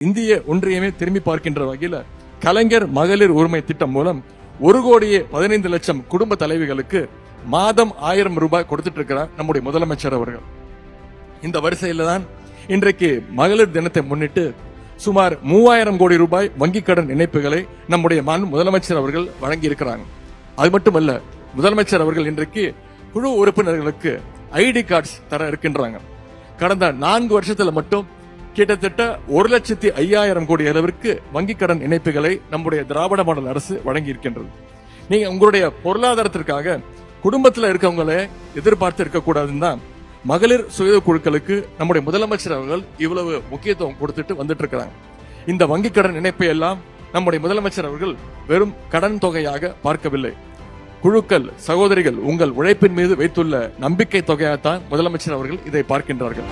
இந்திய ஒன்றியமே திரும்பி பார்க்கின்ற வகையில் கலைஞர் மகளிர் உரிமை திட்டம் மூலம் ஒரு கோடியே பதினைந்து லட்சம் குடும்ப தலைவிகளுக்கு மாதம் ஆயிரம் ரூபாய் கொடுத்துட்டு இருக்கிறார் நம்முடைய முதலமைச்சர் அவர்கள். இந்த வரிசையில தான் இன்றைக்கு மகளிர் தினத்தை முன்னிட்டு சுமார் மூவாயிரம் கோடி ரூபாய் வங்கிக் கடன் இணைப்புகளை நம்முடைய மாண்பு முதலமைச்சர் அவர்கள் வழங்கி இருக்கிறாங்க அது மட்டுமல்ல முதலமைச்சர் அவர்கள் இன்றைக்கு குழு உறுப்பினர்களுக்கு ஐடி கார்ட்ஸ் தர இருக்கின்றாங்க. கடந்த நான்கு வருஷத்துல மட்டும் கிட்டத்தட்ட ஒரு லட்சத்தி ஐயாயிரம் கோடி அளவிற்கு வங்கிக் கடன் இணைப்புகளை நம்முடைய திராவிட மாடல் அரசு வழங்கி இருக்கின்றது நீங்க உங்களுடைய பொருளாதாரத்திற்காக குடும்பத்தில் இருக்கவங்களே எதிர்பார்த்து இருக்கக்கூடாதுன்னு தான் மகளிர் சுய குழுக்களுக்கு நம்முடைய முதலமைச்சர் அவர்கள் இவ்வளவு முக்கியத்துவம் கொடுத்துட்டு வந்துட்டு இருக்கிறாங்க இந்த வங்கிக் கடன் இணைப்பை எல்லாம் நம்முடைய முதலமைச்சர் அவர்கள் வெறும் கடன் தொகையாக பார்க்கவில்லை. குழுக்கள் சகோதரிகள் உங்கள் உழைப்பின் மீது வைத்துள்ள நம்பிக்கை தொகையாகத்தான் முதலமைச்சர் அவர்கள் இதை பார்க்கின்றார்கள்.